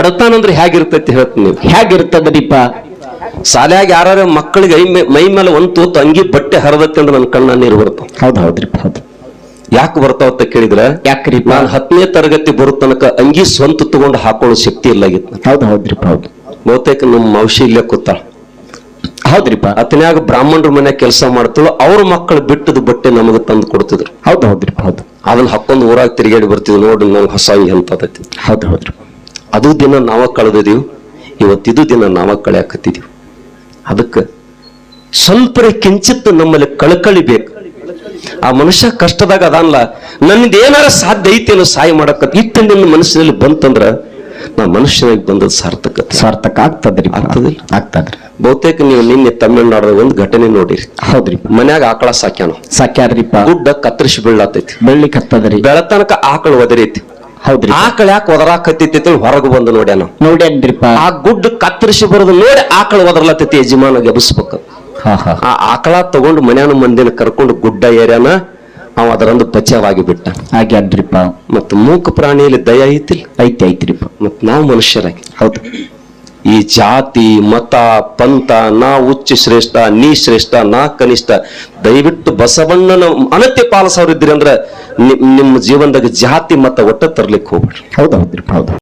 ಬಡತನ ಅಂದ್ರೆ ಹೇಗಿರ್ತೈತಿ ಹೇಳ್ತೀನಿ ನೀವು. ಹೇಗಿರ್ತದ್ರಿಪ್ಪ ಶಾಲ್ಯಾಗ ಯಾರು ಮಕ್ಕಳಿಗೆ ಮೇ- ಮೇಲೆ ಒಂದು ತೂತು ಅಂಗಿ ಬಟ್ಟೆ ಹರಿದತ್ತೆ ಅಂದ್ರೆ ನನ್ನ ಕಣ್ಣ ನೀರು ಬರ್ತಾವ ಹೌದು ಹೌದ್ರಿಪ್ಪ ಹೌದು. ಯಾಕೆ ಬರ್ತಾವ ಅಂತ ಕೇಳಿದ್ರೆ? ಯಾಕ್ರಿ? ನಾನು ಹತ್ತನೇ ತರಗತಿ ಬರೋ ತನಕ ಅಂಗಿ ಸ್ವಂತ ತಗೊಂಡು ಹಾಕೊಳ್ಳೋ ಶಕ್ತಿ ಇಲ್ಲ ಆಗಿತ್ತು. ಹೌದ್ ಹೌದ್ರಿಪ್ಪ ಹೌದು. ಬಹುತೇಕ ನಮ್ಮ ಮೌಷಿ ಇಲ್ಲೇ ಕೂತಾಳ. ಹೌದ್ರಿಪ್ಪ. ಅತನ್ಯಾಗ ಬ್ರಾಹ್ಮಣರ ಮನೆ ಕೆಲಸ ಮಾಡ್ತಳು ಅವ್ರ ಮಕ್ಕಳು ಬಿಟ್ಟದ ಬಟ್ಟೆ ನಮಗೆ ತಂದು ಕೊಡ್ತಿದ್ರು. ಹೌದು ಹೌದ್ರಿಪ್ಪ ಹೌದು. ಅದನ್ನ ಹಾಕೊಂಡು ಊರಾಗ ತಿರುಗಾಡಿ ಬರ್ತಿದ್ವಿ ನೋಡಿ ನಂಗೆ ಹೊಸ ಹೌದು ಹೌದ್ ಹೌದ್ರಿಪ್ಪ. ಅದು ದಿನ ನಾವ ಕಳೆದಿದೀವಿ ಇವತ್ತಿದು ದಿನ ನಾವ ಕಳೆಯಾಕತ್ತಿದ್ದೀವಿ ಅದಕ್ಕೆ ಸ್ವಲ್ಪ ಕಿಂಚಿತ್ ನಮ್ಮಲ್ಲಿ ಕಳಕಳಿ ಬೇಕು. ಆ ಮನುಷ್ಯ ಕಷ್ಟದಾಗ ಅದಲ್ಲ ನನ್ನಿಂದ ಏನಾರ ಸಾಧ್ಯ ಐತಿ ಅನ್ನೋ ಸಹಾಯ ಮಾಡಕ ಇಟ್ಟು ನಿನ್ನ ಮನಸ್ಸಿನಲ್ಲಿ ಬಂತಂದ್ರ ನಾ ಮನುಷ್ಯನಾಗಿ ಬಂದದ್ದು ಸಾರ್ಥಕ. ಸಾರ್ಥಕ ಆಗ್ತದ್ರಿ ಆಗ್ತದಿಲ್ಲ? ಆಗ್ತದ್ರಿ. ಬಹುತೇಕ ನೀವು ನಿನ್ನೆ ತಮಿಳ್ನಾಡದ ಒಂದು ಘಟನೆ ನೋಡಿರಿ. ಹೌದ್ರಿ ಮನ್ಯಾಗ ಆಕಳ ಸಾಕ್ಯಾನ? ಸಾಕ್ಯಾದ್ರಿಪ್ಪ ಗುಡ್ಡ ಕತ್ತರಿಸಿ ಬೀಳಾತೈತಿ. ಬೆಳ್ಳಿ ಕತ್ತದ್ರಿ ಬೆಳತನಕ ಆಕಳ ಒದರೈತಿ. ಹೌದ್ರಿ. ಆಕಳ ಯಾಕೆ ಒದರಾಕತ್ತಿತ್ತು ಹೊರಗೆ ಬಂದು ನೋಡ್ಯಾನ ನೋಡ್ಯಾನ್ರಿಪ್ಪ. ಆ ಗುಡ್ಡ ಕತ್ತರಿಸಿ ಬರೋದು ನೋಡಿ ಆಕಳ ಒದರ್ಲತ್ತೈತಿ ಯಜಮಾನ ಗೆಬಸ್ಬೇಕು ಹಾ ಹಾ. ಆ ಆಕಳ ತಗೊಂಡು ಮನ್ಯಾನ ಮಂದಿನ ಕರ್ಕೊಂಡು ಗುಡ್ಡ ಏರ್ಯಾನ ಅವ ಅದರಂದು ಪಚ್ಯವಾಗಿ ಬಿಟ್ಟ. ಆಗ್ಯಾನ್ರಿಪ್ಪ ಮತ್ತ ಮೂಕ ಪ್ರಾಣಿಯಲ್ಲಿ ದಯ ಐತಿ ಐತಿ ಐತ್ರಿಪ್ಪ. ಮತ್ ನಾವು ಮನುಷ್ಯರಾಗಿ. ಹೌದು. ಈ ಜಾತಿ, ಮತ, ಪಂಥ, ನಾ ಉಚ್ಚ ಶ್ರೇಷ್ಠ, ನೀ ಶ್ರೇಷ್ಠ, ನಾ ಕನಿಷ್ಠ. ದಯವಿಟ್ಟು ಬಸವಣ್ಣನ ಅನತ್ಯ ಪಾಲಿಸೋರಿದ್ರಿ ಅಂದ್ರೆ ನಿಮ್ಮ ಜೀವನದಾಗ ಜಾತಿ, ಮತ ಒಟ್ಟ ತರ್ಲಿಕ್ಕೆ ಹೋಗ್ಬೇಡ್ರಿ. ಹೌದೌದ್ರಿ ಹೌದು.